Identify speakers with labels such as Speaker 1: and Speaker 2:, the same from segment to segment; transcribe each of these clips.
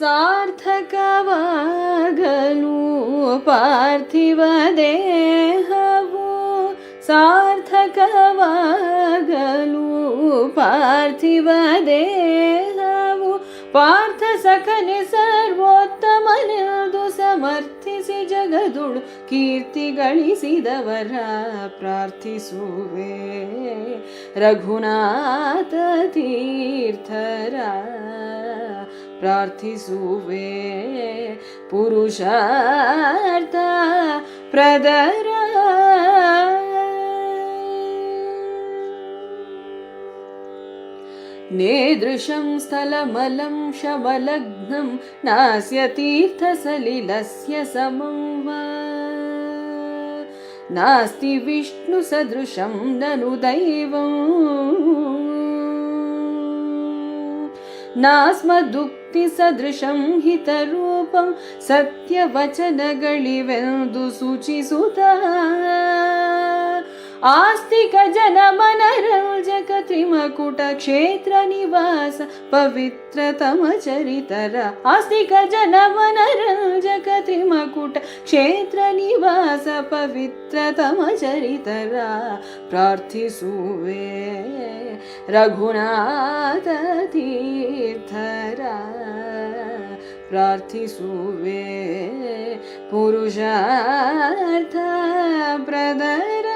Speaker 1: ಸಾರ್ಥಕವಾಗಲು ಪಾರ್ಥಿವ ದೇಹವು ಸಾರ್ಥಕವಾಗಲು ಪಾರ್ಥಿವ ದೇಹವು ಪಾರ್ಥ ಸಖನೆ ಸರ್ವೋತ್ತಮನೆಂದು ಸಮರ್ಥಿಸಿ ಜಗದುಳು ಕೀರ್ತಿ ಗಳಿಸಿದವರ ಪ್ರಾರ್ಥಿಸುವೆ ರಘುನಾಥ ತೀರ್ಥರ प्रार्थिसुवे पुरुषार्था प्रदरा नेदृशं स्थलमलं शमलग्नं नास्यतीर्थसलिलस्य समूह नास्ति विष्णुसदृशं ननु दैवम् नास्मदुक्तिसदृशं हितरूपं सत्यवचनगळिवेन्दु सुतः त्रिमकुटक्षेत्रनिवास पवित्रतमचरितर आस्तिकजनमनरञ्जक त्रिमकुटक्षेत्रनिवास पवित्रतमचरितर प्रार्थिसुवे रघुनाथतीर्थरा प्रार्थिसुवे पुरुषार्थ प्रदरा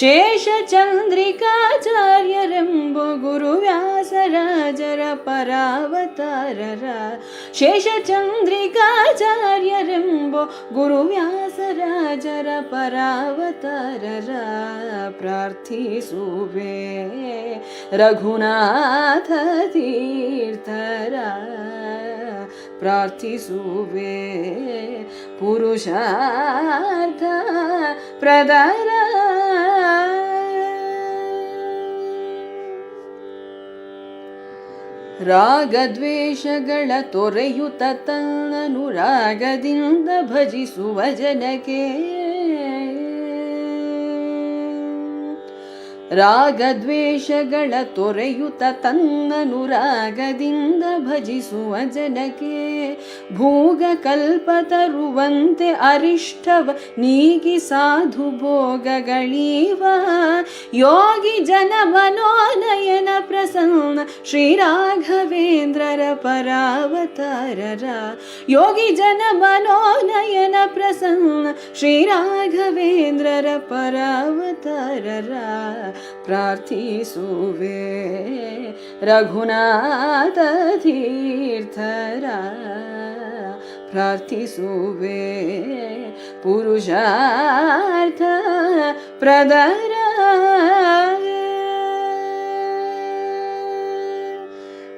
Speaker 1: ಶೇಷಚಂದ್ರಿಕಾಚಾರ್ಯರೆಂಬು ಗುರುವ್ಯಾಸರಾಜರ ಪರಾವತಾರರ ಶೇಷಚಂದ್ರಿಕಾಚಾರ್ಯರೆಂಬು ಗುರುವ್ಯಾಸರಾಜರ ಪರಾವತಾರರ ಪ್ರಾರ್ಥಿಸುವೆ ರಘುನಾಥ ತೀರ್ಥರ ಪ್ರಾರ್ಥಿಸುವೆ ಪುರುಷಾರ್ಥ ಪ್ರದರ ರಾಗದ್ವೇಷಗಳ ತೊರೆಯುತ ತನ್ನನು ರಾಗದಿಂದ ಭಜಿಸುವ ಜನಕ್ಕೆ ರಾಗದ್ವೇಷಗಳ ತೊರೆಯುತ ತನ್ನನು ರಾಗದಿಂದ ಭಜಿಸುವ ಜನಕ್ಕೆ ಭೋಗ ಕಲ್ಪ ತರುವಂತೆ ಅರಿಷ್ಟವ ನೀಗಿ ಸಾಧು ಭೋಗಗಳೀವ യോഗി ജനമനോനയന പ്രസന്ന ശ്രീരാഘവേന്ദ്രര പരാവതാരര യോഗി ജനമനോനയന പ്രസന്ന ശ്രീരാഘവേന്ദ്രര പരാവതാരര പ്രാർത്ഥിസുവേ രഘുനാഥ തീർത്ഥര പ്രാർത്ഥിസുവേ പുരുഷാർത്ഥ പ്രദര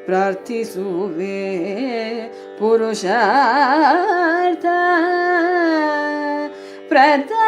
Speaker 1: ಪ್ರಾರ್ಥಿಸುವೆ ಪುರುಷಾರ್ಥ ಪ್ರತ